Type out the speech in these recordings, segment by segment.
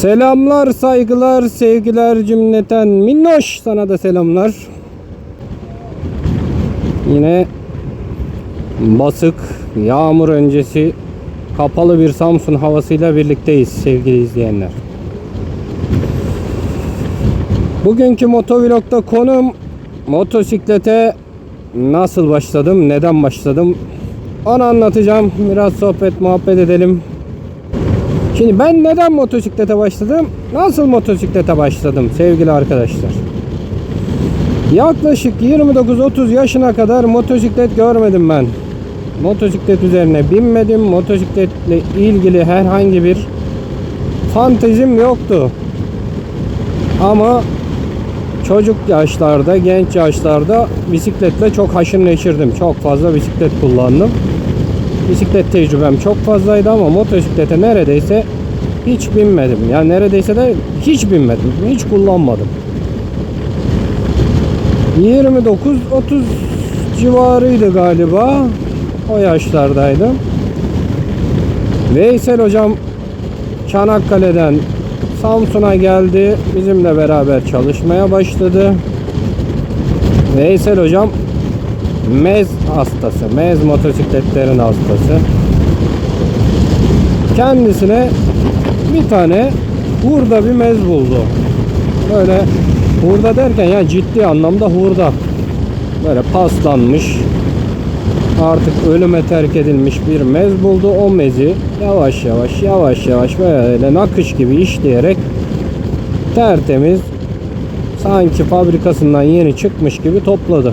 Selamlar, saygılar, sevgiler cümleten. Minnoş sana da selamlar. Yine basık, yağmur öncesi kapalı bir Samsun havasıyla birlikteyiz sevgili izleyenler. Bugünkü motovlogda konum motosiklete nasıl başladım, neden başladım onu anlatacağım. Biraz sohbet muhabbet edelim. Şimdi ben neden motosiklete başladım? Nasıl motosiklete başladım sevgili arkadaşlar? Yaklaşık 29-30 yaşına kadar motosiklet görmedim ben. Motosiklet üzerine binmedim. Motosikletle ilgili herhangi bir fantezim yoktu. Ama çocuk yaşlarda, genç yaşlarda bisikletle çok haşır neşirdim. Çok fazla bisiklet kullandım. Bisiklet tecrübem çok fazlaydı ama motosiklete neredeyse hiç binmedim. Yani neredeyse de hiç binmedim. Hiç kullanmadım. 29-30 civarıydı galiba. O yaşlardaydım. Veysel hocam Çanakkale'den Samsun'a geldi. Bizimle beraber çalışmaya başladı. Veysel hocam mez hastası. Mez motosikletlerin hastası. Kendisine bir tane hurda bir mez buldu. Böyle hurda derken ya ciddi anlamda hurda. Böyle paslanmış. Artık ölüme terk edilmiş bir mez buldu. O mezi yavaş yavaş yavaş yavaş böyle nakış gibi işleyerek tertemiz sanki fabrikasından yeni çıkmış gibi topladı.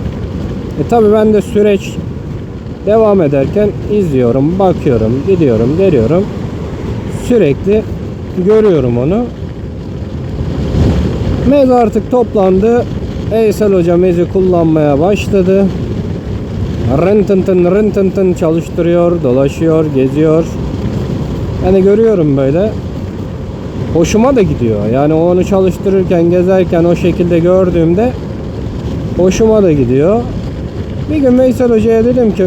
E tabi ben de süreç devam ederken izliyorum, bakıyorum, gidiyorum, geliyorum. Sürekli görüyorum onu. Mez artık toplandı. Eysel Hoca mezi kullanmaya başladı. Rıntın rıntın çalıştırıyor, dolaşıyor, geziyor. Yani görüyorum böyle. Hoşuma da gidiyor. Yani onu çalıştırırken, gezerken o şekilde gördüğümde hoşuma da gidiyor. Bir gün Veysel Hoca'ya dedim ki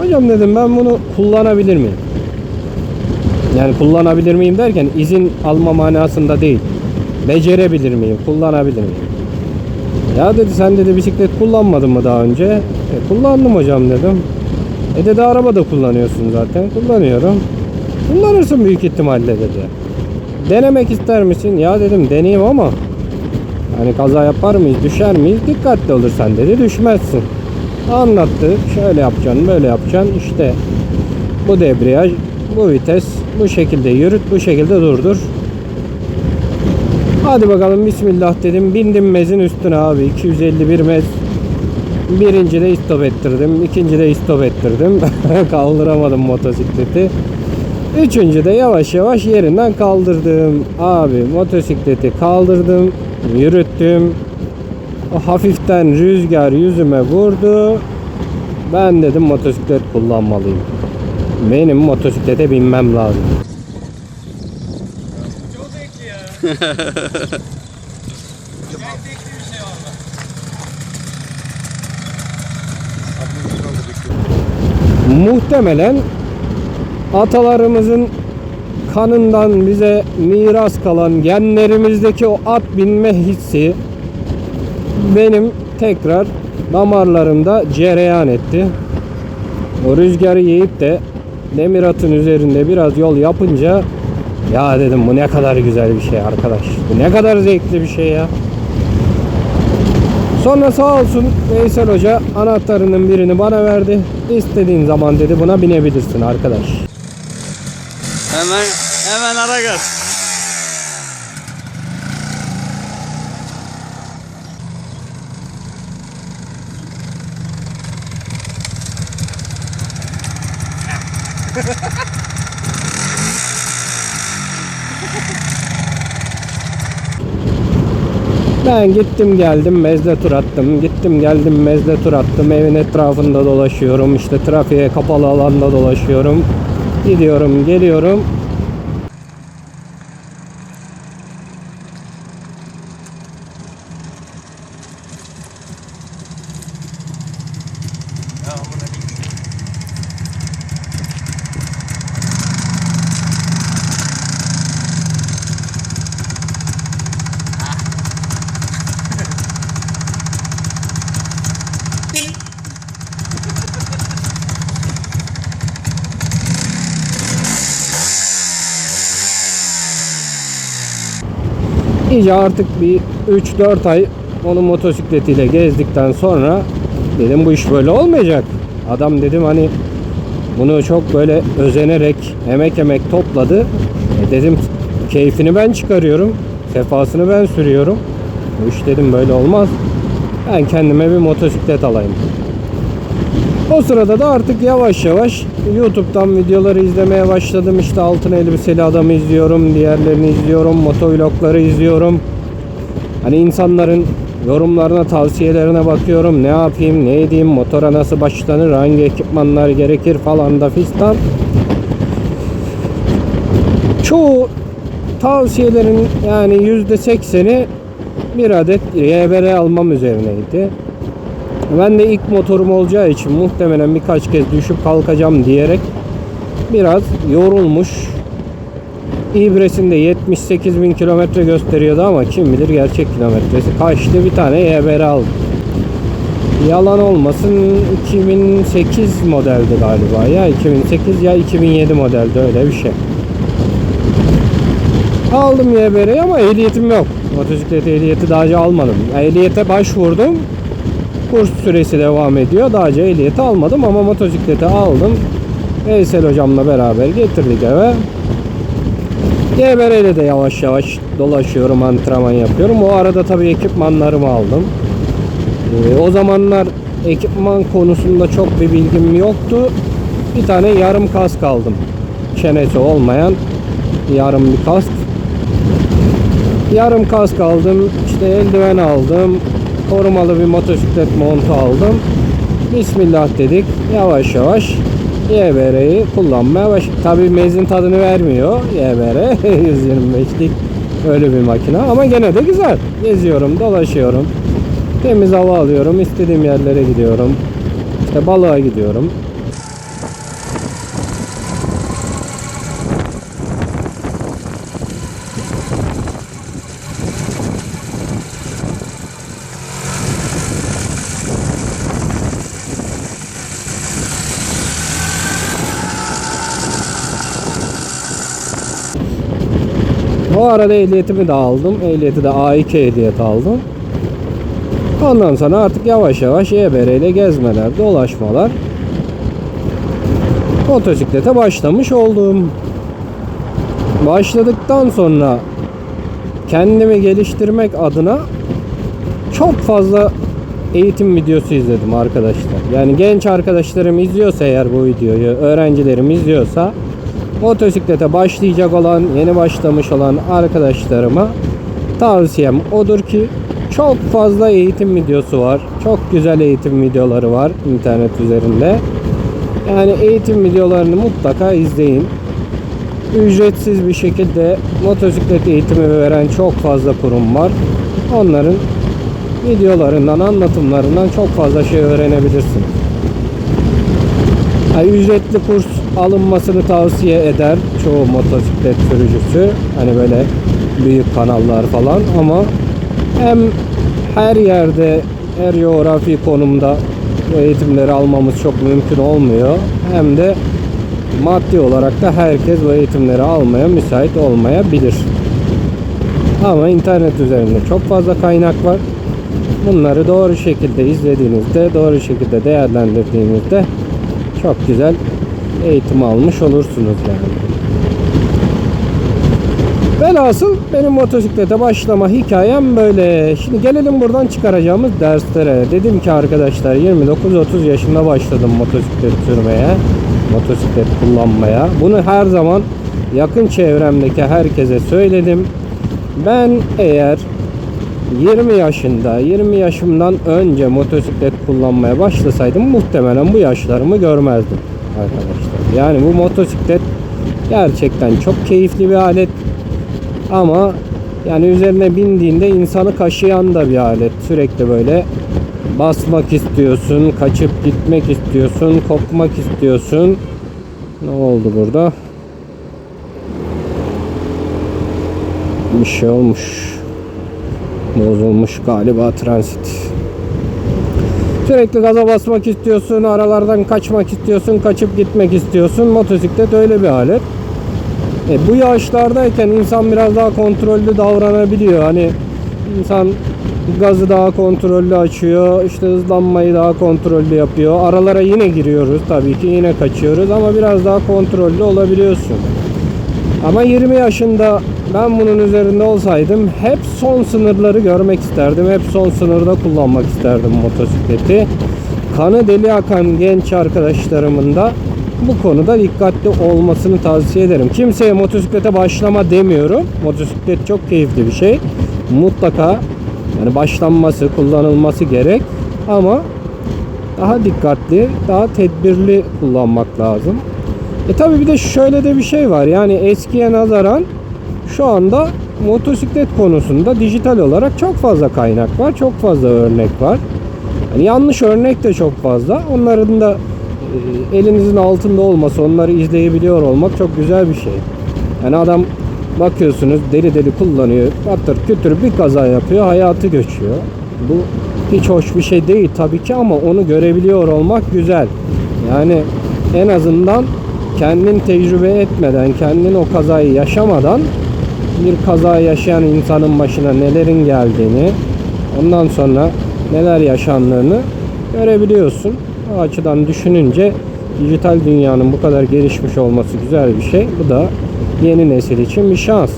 Hocam dedim ben bunu kullanabilir miyim? Yani kullanabilir miyim derken izin alma manasında değil. Becerebilir miyim? Kullanabilir miyim? Ya dedi sen dedi bisiklet kullanmadın mı daha önce? E, kullandım hocam dedim. E dedi araba da kullanıyorsun zaten. Kullanıyorum. Kullanırsın büyük ihtimalle dedi. Denemek ister misin? Ya dedim deneyeyim ama hani kaza yapar mıyız, düşer miyiz? Dikkatli olursan dedi, düşmezsin. Anlattı. Şöyle yapacaksın, böyle yapacaksın. İşte bu debriyaj, bu vites, bu şekilde yürüt, bu şekilde durdur. Hadi bakalım bismillah dedim. Bindim mezin üstüne abi. 251 mez. Birinci de istop ettirdim. ikinci de istop ettirdim. Kaldıramadım motosikleti. Üçüncü de yavaş yavaş yerinden kaldırdım. Abi motosikleti kaldırdım. Yürüttüm. O hafiften rüzgar yüzüme vurdu. Ben dedim motosiklet kullanmalıyım. Benim motosiklete binmem lazım. Çok zevkli ya. Muhtemelen atalarımızın kanından bize miras kalan genlerimizdeki o at binme hissi benim tekrar damarlarımda cereyan etti. O rüzgarı yiyip de demir atın üzerinde biraz yol yapınca ya dedim bu ne kadar güzel bir şey arkadaş. Bu ne kadar zevkli bir şey ya. Sonra sağ olsun Veysel Hoca anahtarının birini bana verdi. İstediğin zaman dedi buna binebilirsin arkadaş. Hemen hemen ara gaz. Ben gittim geldim mezle tur attım. Gittim geldim mezle tur attım. Evin etrafında dolaşıyorum. İşte trafiğe kapalı alanda dolaşıyorum. Gidiyorum geliyorum. İyice artık bir 3-4 ay onu motosikletiyle gezdikten sonra dedim bu iş böyle olmayacak. Adam dedim hani bunu çok böyle özenerek emek emek topladı. E dedim keyfini ben çıkarıyorum. Sefasını ben sürüyorum. Bu iş dedim böyle olmaz. Ben kendime bir motosiklet alayım. O sırada da artık yavaş yavaş YouTube'dan videoları izlemeye başladım. İşte altın elbiseli adamı izliyorum, diğerlerini izliyorum, motovlogları izliyorum. Hani insanların yorumlarına, tavsiyelerine bakıyorum. Ne yapayım, ne edeyim, motora nasıl başlanır, hangi ekipmanlar gerekir falan da fistan. Çoğu tavsiyelerin yani yüzde sekseni bir adet YBR almam üzerineydi. Ben de ilk motorum olacağı için muhtemelen birkaç kez düşüp kalkacağım diyerek biraz yorulmuş. İbresinde 78 bin kilometre gösteriyordu ama kim bilir gerçek kilometresi kaçtı bir tane YBR aldım. Yalan olmasın 2008 modeldi galiba ya 2008 ya 2007 modeldi öyle bir şey. Aldım YBR'yi ama ehliyetim yok. Motosiklet ehliyeti daha önce almadım. Ehliyete başvurdum. Kurs süresi devam ediyor. Daha önce ehliyeti almadım ama motosikleti aldım. Veysel hocamla beraber getirdik eve. YBR ile de yavaş yavaş dolaşıyorum, antrenman yapıyorum. O arada tabii ekipmanlarımı aldım. Ee, o zamanlar ekipman konusunda çok bir bilgim yoktu. Bir tane yarım kask aldım. Çenesi olmayan yarım bir kask. Yarım kask aldım. işte eldiven aldım. Korumalı bir motosiklet montu aldım. Bismillah dedik. Yavaş yavaş YBR'yi kullanmaya baş. Tabii mezin tadını vermiyor YBR 125'lik öyle bir makine ama gene de güzel. Geziyorum, dolaşıyorum. Temiz hava alıyorum. istediğim yerlere gidiyorum. İşte balığa gidiyorum. O arada ehliyetimi de aldım. Ehliyeti de A2 ehliyet aldım. Ondan sonra artık yavaş yavaş YBR ile gezmeler, dolaşmalar motosiklete başlamış oldum. Başladıktan sonra kendimi geliştirmek adına çok fazla eğitim videosu izledim arkadaşlar. Yani genç arkadaşlarım izliyorsa eğer bu videoyu, öğrencilerim izliyorsa motosiklete başlayacak olan, yeni başlamış olan arkadaşlarıma tavsiyem odur ki çok fazla eğitim videosu var. Çok güzel eğitim videoları var internet üzerinde. Yani eğitim videolarını mutlaka izleyin. Ücretsiz bir şekilde motosiklet eğitimi veren çok fazla kurum var. Onların videolarından, anlatımlarından çok fazla şey öğrenebilirsiniz. Yani ücretli kurs alınmasını tavsiye eder çoğu motosiklet sürücüsü. Hani böyle büyük kanallar falan ama hem her yerde her coğrafi konumda eğitimleri almamız çok mümkün olmuyor. Hem de maddi olarak da herkes bu eğitimleri almaya müsait olmayabilir. Ama internet üzerinde çok fazla kaynak var. Bunları doğru şekilde izlediğinizde, doğru şekilde değerlendirdiğinizde çok güzel eğitim almış olursunuz yani. Velhasıl benim motosiklete başlama hikayem böyle. Şimdi gelelim buradan çıkaracağımız derslere. Dedim ki arkadaşlar 29-30 yaşında başladım motosiklet sürmeye. Motosiklet kullanmaya. Bunu her zaman yakın çevremdeki herkese söyledim. Ben eğer 20 yaşında, 20 yaşımdan önce motosiklet kullanmaya başlasaydım muhtemelen bu yaşlarımı görmezdim arkadaşlar. Yani bu motosiklet gerçekten çok keyifli bir alet. Ama yani üzerine bindiğinde insanı kaşıyan da bir alet. Sürekli böyle basmak istiyorsun, kaçıp gitmek istiyorsun, kopmak istiyorsun. Ne oldu burada? Bir şey olmuş. Bozulmuş galiba transit. Sürekli gaza basmak istiyorsun, aralardan kaçmak istiyorsun, kaçıp gitmek istiyorsun. Motosiklet öyle bir alet. E, bu yaşlardayken insan biraz daha kontrollü davranabiliyor. Hani insan gazı daha kontrollü açıyor. işte hızlanmayı daha kontrollü yapıyor. Aralara yine giriyoruz tabii ki yine kaçıyoruz ama biraz daha kontrollü olabiliyorsun. Ama 20 yaşında ben bunun üzerinde olsaydım hep son sınırları görmek isterdim. Hep son sınırda kullanmak isterdim motosikleti. Kanı deli akan genç arkadaşlarımın da bu konuda dikkatli olmasını tavsiye ederim. Kimseye motosiklete başlama demiyorum. Motosiklet çok keyifli bir şey. Mutlaka yani başlanması, kullanılması gerek ama daha dikkatli, daha tedbirli kullanmak lazım. E tabi bir de şöyle de bir şey var. Yani eskiye nazaran şu anda motosiklet konusunda dijital olarak çok fazla kaynak var. Çok fazla örnek var. Yani yanlış örnek de çok fazla. Onların da e, elinizin altında olması, onları izleyebiliyor olmak çok güzel bir şey. Yani adam bakıyorsunuz deli deli kullanıyor. Batır kütür bir kaza yapıyor, hayatı göçüyor. Bu hiç hoş bir şey değil tabii ki ama onu görebiliyor olmak güzel. Yani en azından kendin tecrübe etmeden, kendin o kazayı yaşamadan bir kaza yaşayan insanın başına nelerin geldiğini, ondan sonra neler yaşandığını görebiliyorsun. O açıdan düşününce dijital dünyanın bu kadar gelişmiş olması güzel bir şey. Bu da yeni nesil için bir şans.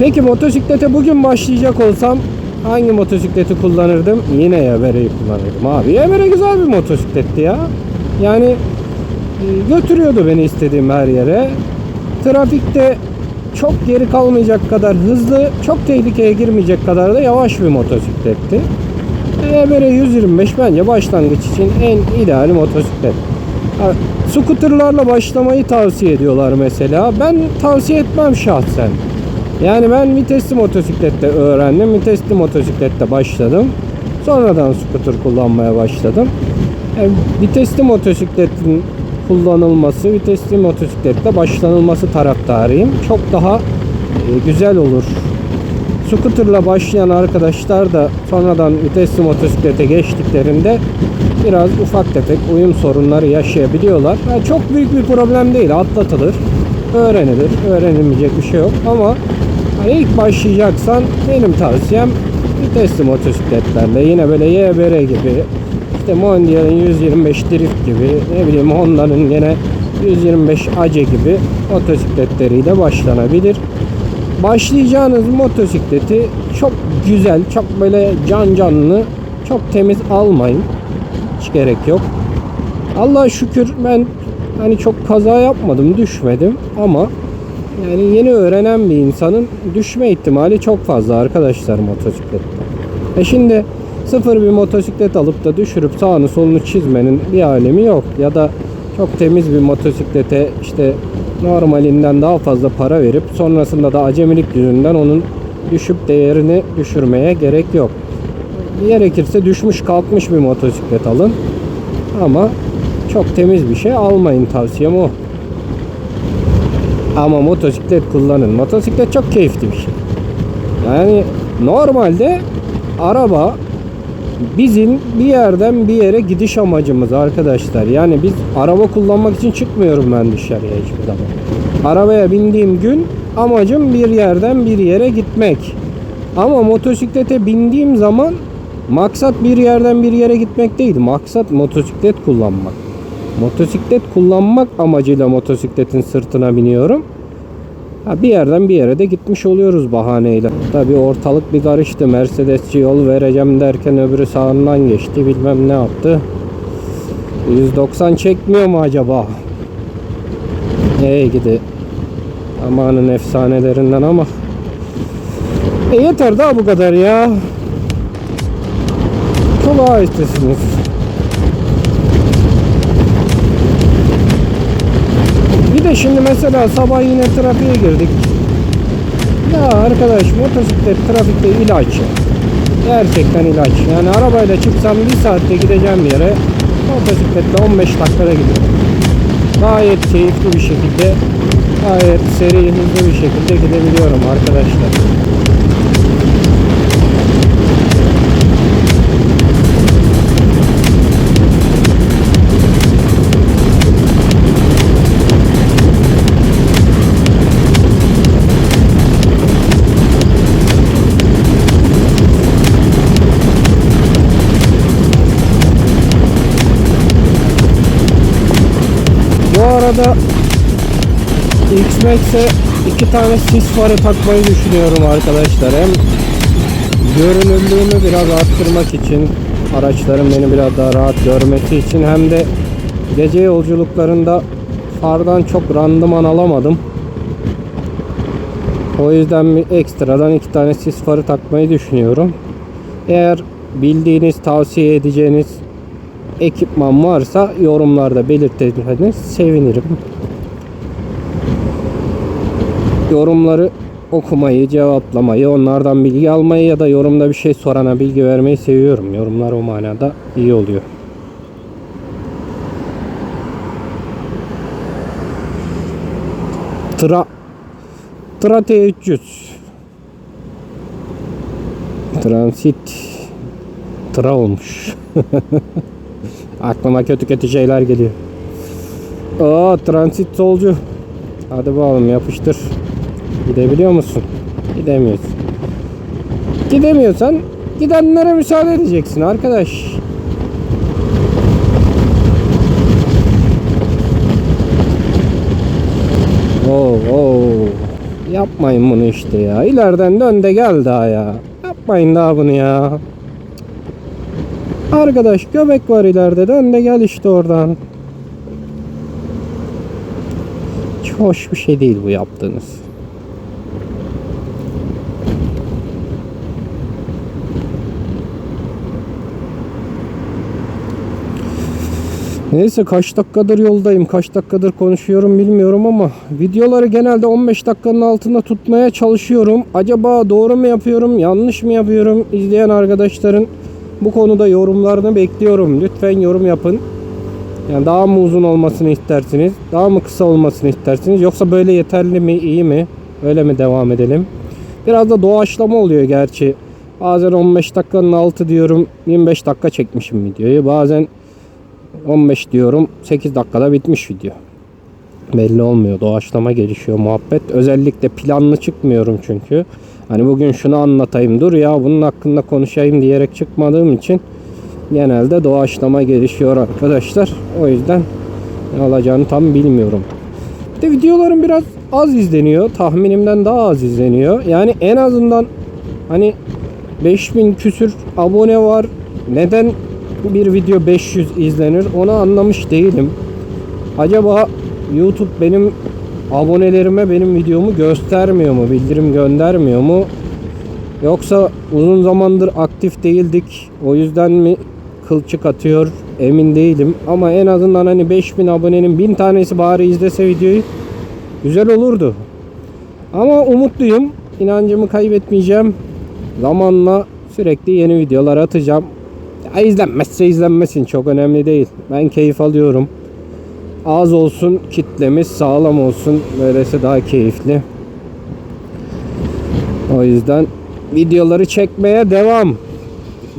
Peki motosiklete bugün başlayacak olsam hangi motosikleti kullanırdım? Yine Yabere'yi kullanırdım abi. Yabere güzel bir motosikletti ya. Yani e, götürüyordu beni istediğim her yere. Trafikte çok geri kalmayacak kadar hızlı, çok tehlikeye girmeyecek kadar da yavaş bir motosikletti. Yabere 125 bence başlangıç için en ideal motosiklet. Ha, Scooterlarla başlamayı tavsiye ediyorlar mesela. Ben tavsiye etmem şahsen. Yani ben vitesli motosiklette öğrendim. Vitesli motosiklette başladım. Sonradan scooter kullanmaya başladım. Yani vitesli motosikletin kullanılması, vitesli motosiklette başlanılması taraftarıyım. Çok daha e, güzel olur. Scooter'la başlayan arkadaşlar da sonradan vitesli motosiklete geçtiklerinde biraz ufak tefek uyum sorunları yaşayabiliyorlar. Yani çok büyük bir problem değil, atlatılır, öğrenilir, öğrenilmeyecek bir şey yok ama hani ilk başlayacaksan benim tavsiyem vitesli motosikletlerle yine böyle YBR gibi işte Mondial'in 125 Drift gibi ne bileyim Honda'nın gene 125 Ace gibi motosikletleriyle başlanabilir. Başlayacağınız motosikleti çok güzel, çok böyle can canlı, çok temiz almayın. Hiç gerek yok. Allah'a şükür ben hani çok kaza yapmadım, düşmedim ama yani yeni öğrenen bir insanın düşme ihtimali çok fazla arkadaşlar motosiklette. E şimdi sıfır bir motosiklet alıp da düşürüp sağını solunu çizmenin bir alemi yok. Ya da çok temiz bir motosiklete işte normalinden daha fazla para verip sonrasında da acemilik yüzünden onun düşüp değerini düşürmeye gerek yok. Gerekirse düşmüş kalkmış bir motosiklet alın. Ama çok temiz bir şey almayın tavsiyem o. Ama motosiklet kullanın. Motosiklet çok keyifli bir şey. Yani normalde araba bizim bir yerden bir yere gidiş amacımız arkadaşlar. Yani biz araba kullanmak için çıkmıyorum ben dışarıya hiçbir zaman. Arabaya bindiğim gün amacım bir yerden bir yere gitmek. Ama motosiklete bindiğim zaman maksat bir yerden bir yere gitmek değil. Maksat motosiklet kullanmak. Motosiklet kullanmak amacıyla motosikletin sırtına biniyorum. Ha, bir yerden bir yere de gitmiş oluyoruz bahaneyle. Tabii ortalık bir karıştı. Mercedesçi yol vereceğim derken öbürü sağından geçti. Bilmem ne yaptı. 190 çekmiyor mu acaba? Ey gidi. Amanın efsanelerinden ama. E yeter daha bu kadar ya. Çok ahestesiniz. Bir de şimdi mesela sabah yine trafiğe girdik. Ya arkadaş motosiklet trafikte ilaç. Gerçekten ilaç. Yani arabayla çıksam bir saatte gideceğim yere motosikletle 15 dakikada gidiyorum. Gayet keyifli bir şekilde gayet seri hızlı bir şekilde gidebiliyorum arkadaşlar. Kısmetse iki tane sis farı takmayı düşünüyorum arkadaşlar. Hem görünürlüğümü biraz arttırmak için araçların beni biraz daha rahat görmesi için hem de gece yolculuklarında fardan çok randıman alamadım. O yüzden bir ekstradan iki tane sis farı takmayı düşünüyorum. Eğer bildiğiniz, tavsiye edeceğiniz ekipman varsa yorumlarda belirtirseniz sevinirim. Yorumları okumayı, cevaplamayı, onlardan bilgi almayı ya da yorumda bir şey sorana bilgi vermeyi seviyorum. Yorumlar o manada iyi oluyor. Tra Tra T300 Transit Tra olmuş. Aklıma kötü kötü şeyler geliyor. Aa transit solcu. Hadi bakalım yapıştır. Gidebiliyor musun? Gidemiyorsun. Gidemiyorsan gidenlere müsaade edeceksin arkadaş. Oo, oo. Yapmayın bunu işte ya. İleriden dön de gel daha ya. Yapmayın daha bunu ya. Arkadaş göbek var ileride dön de gel işte oradan. Hiç hoş bir şey değil bu yaptığınız. Neyse kaç dakikadır yoldayım, kaç dakikadır konuşuyorum bilmiyorum ama videoları genelde 15 dakikanın altında tutmaya çalışıyorum. Acaba doğru mu yapıyorum, yanlış mı yapıyorum? İzleyen arkadaşların bu konuda yorumlarını bekliyorum. Lütfen yorum yapın. Yani daha mı uzun olmasını istersiniz? Daha mı kısa olmasını istersiniz? Yoksa böyle yeterli mi, iyi mi? Öyle mi devam edelim? Biraz da doğaçlama oluyor gerçi. Bazen 15 dakikanın altı diyorum, 25 dakika çekmişim videoyu. Bazen 15 diyorum 8 dakikada bitmiş video. Belli olmuyor. Doğaçlama gelişiyor muhabbet. Özellikle planlı çıkmıyorum çünkü. Hani bugün şunu anlatayım dur ya bunun hakkında konuşayım diyerek çıkmadığım için genelde doğaçlama gelişiyor arkadaşlar. O yüzden ne olacağını tam bilmiyorum. Bir de videolarım biraz az izleniyor. Tahminimden daha az izleniyor. Yani en azından hani 5000 küsür abone var. Neden bir video 500 izlenir onu anlamış değilim. Acaba YouTube benim abonelerime benim videomu göstermiyor mu? Bildirim göndermiyor mu? Yoksa uzun zamandır aktif değildik. O yüzden mi kılçık atıyor? Emin değilim. Ama en azından hani 5000 abonenin 1000 tanesi bari izlese videoyu güzel olurdu. Ama umutluyum. İnancımı kaybetmeyeceğim. Zamanla sürekli yeni videolar atacağım. Ya izlenmezse izlenmesin çok önemli değil. Ben keyif alıyorum. Az olsun kitlemiz sağlam olsun. Böylesi daha keyifli. O yüzden videoları çekmeye devam.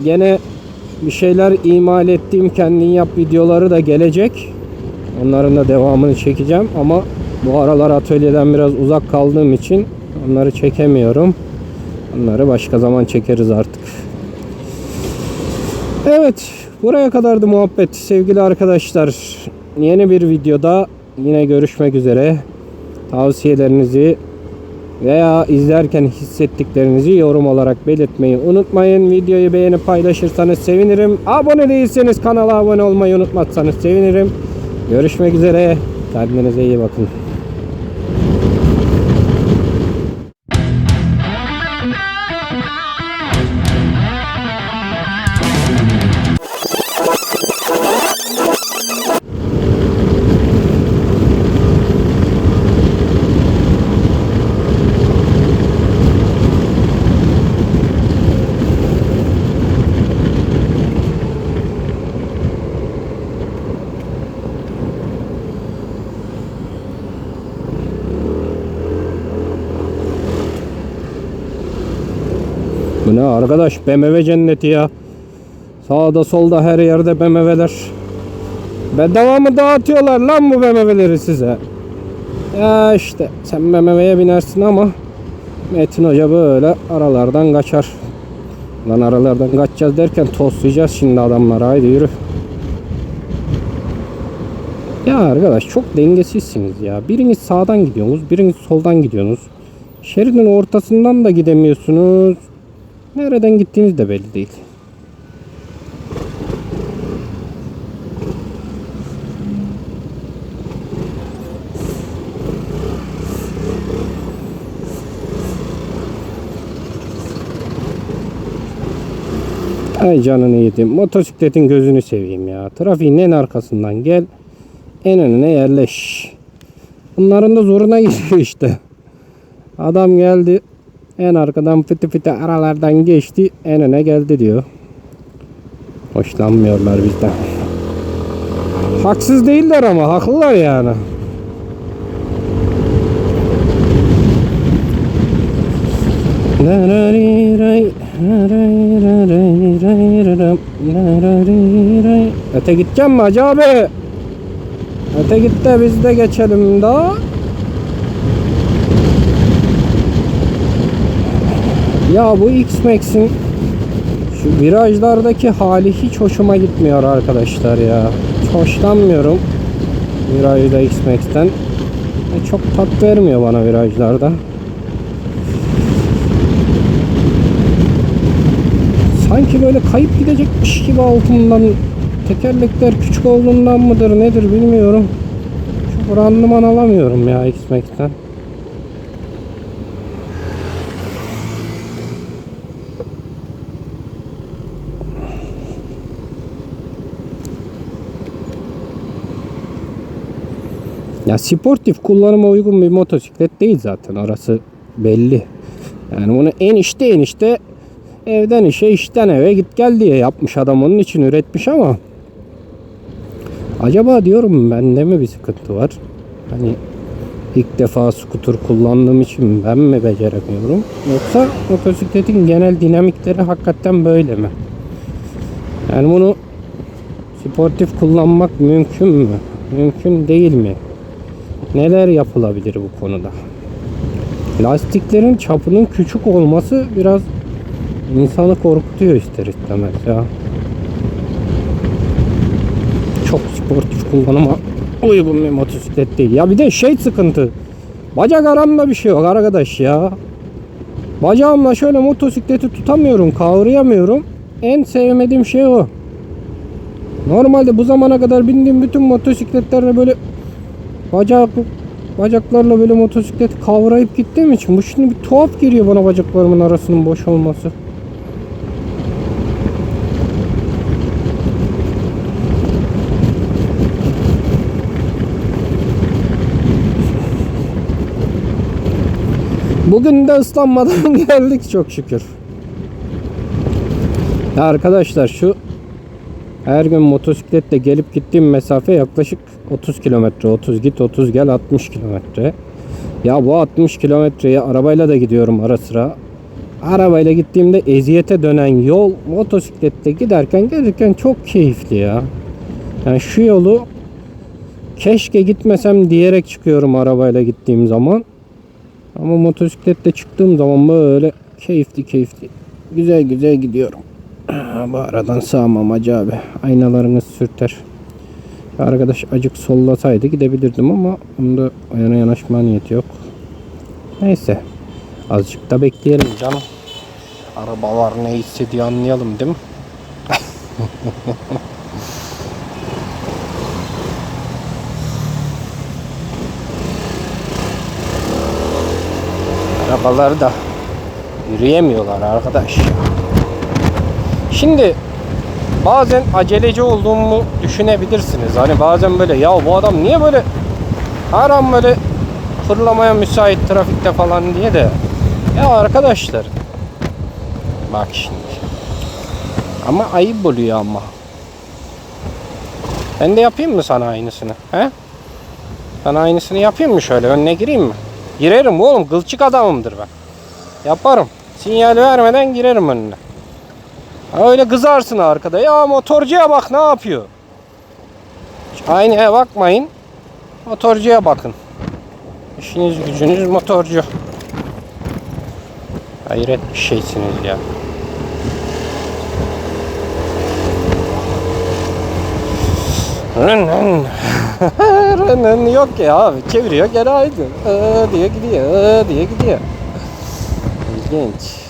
Gene bir şeyler imal ettiğim kendin yap videoları da gelecek. Onların da devamını çekeceğim ama bu aralar atölyeden biraz uzak kaldığım için onları çekemiyorum. Onları başka zaman çekeriz artık. Evet, buraya kadardı muhabbet sevgili arkadaşlar. Yeni bir videoda yine görüşmek üzere. Tavsiyelerinizi veya izlerken hissettiklerinizi yorum olarak belirtmeyi unutmayın. Videoyu beğenip paylaşırsanız sevinirim. Abone değilseniz kanala abone olmayı unutmazsanız sevinirim. Görüşmek üzere. Kendinize iyi bakın. Arkadaş BMW cenneti ya. Sağda solda her yerde BMW'ler. Bedava mı dağıtıyorlar lan bu BMW'leri size? Ya işte sen BMW'ye binersin ama Metin Hoca böyle aralardan kaçar. Lan aralardan kaçacağız derken toslayacağız şimdi adamları. Haydi yürü. Ya arkadaş çok dengesizsiniz ya. Biriniz sağdan gidiyorsunuz, biriniz soldan gidiyorsunuz. Şeridin ortasından da gidemiyorsunuz. Nereden gittiğiniz de belli değil. Ay canını yedim. Motosikletin gözünü seveyim ya. Trafiğin en arkasından gel. En önüne yerleş. Bunların da zoruna gidiyor işte. Adam geldi. En arkadan fıtı fıtı aralardan geçti. En öne geldi diyor. Hoşlanmıyorlar bizden. Haksız değiller ama haklılar yani. Öte gideceğim mi Hacı abi? Öte git de biz de geçelim daha. Ya bu X-Max'in şu virajlardaki hali hiç hoşuma gitmiyor arkadaşlar ya. Hiç hoşlanmıyorum virajda X-Max'ten. Çok tat vermiyor bana virajlarda. Sanki böyle kayıp gidecekmiş gibi altından tekerlekler küçük olduğundan mıdır nedir bilmiyorum. Çok randıman alamıyorum ya X-Max'ten. Ya sportif kullanıma uygun bir motosiklet değil zaten orası belli. Yani bunu enişte enişte evden işe işten eve git gel diye yapmış adam onun için üretmiş ama acaba diyorum bende mi bir sıkıntı var? Hani ilk defa skuter kullandığım için ben mi beceremiyorum? Yoksa motosikletin genel dinamikleri hakikaten böyle mi? Yani bunu sportif kullanmak mümkün mü? Mümkün değil mi? Neler yapılabilir bu konuda? Lastiklerin çapının küçük olması biraz insanı korkutuyor ister istemez ya. Çok sportif kullanıma uygun bir motosiklet değil. Ya bir de şey sıkıntı. Bacak aramda bir şey yok arkadaş ya. Bacağımla şöyle motosikleti tutamıyorum, kavrayamıyorum. En sevmediğim şey o. Normalde bu zamana kadar bindiğim bütün motosikletlerde böyle bacak bacaklarla böyle motosikleti kavrayıp gittiğim için bu şimdi bir tuhaf geliyor bana bacaklarımın arasının boş olması. Bugün de ıslanmadan geldik çok şükür. Ya arkadaşlar şu her gün motosikletle gelip gittiğim mesafe yaklaşık 30 kilometre. 30 git 30 gel 60 kilometre. Ya bu 60 kilometreyi arabayla da gidiyorum ara sıra. Arabayla gittiğimde eziyete dönen yol motosiklette giderken gelirken çok keyifli ya. Yani şu yolu keşke gitmesem diyerek çıkıyorum arabayla gittiğim zaman. Ama motosiklette çıktığım zaman böyle keyifli keyifli güzel güzel gidiyorum. Bu aradan sağmam Hacı abi. Aynalarınız sürter. Arkadaş acık sollasaydı gidebilirdim ama bunda o yana yanaşma niyeti yok. Neyse. Azıcık da bekleyelim canım. Arabalar ne hissediyor anlayalım değil mi? Arabalar da yürüyemiyorlar arkadaş. Şimdi bazen aceleci olduğumu düşünebilirsiniz. Hani bazen böyle ya bu adam niye böyle her an böyle fırlamaya müsait trafikte falan diye de ya arkadaşlar bak şimdi ama ayıp oluyor ama ben de yapayım mı sana aynısını he? Sana aynısını yapayım mı şöyle önüne gireyim mi? Girerim oğlum kılçık adamımdır ben. Yaparım. Sinyal vermeden girerim önüne. Öyle kızarsın arkada. Ya motorcuya bak ne yapıyor. Aynaya bakmayın. Motorcuya bakın. İşiniz gücünüz motorcu. Hayret bir şeysiniz ya. Rın rın. Tırının yok ya abi. Çeviriyor geri aydın. Aa diye gidiyor. Aa diye gidiyor. İlginç.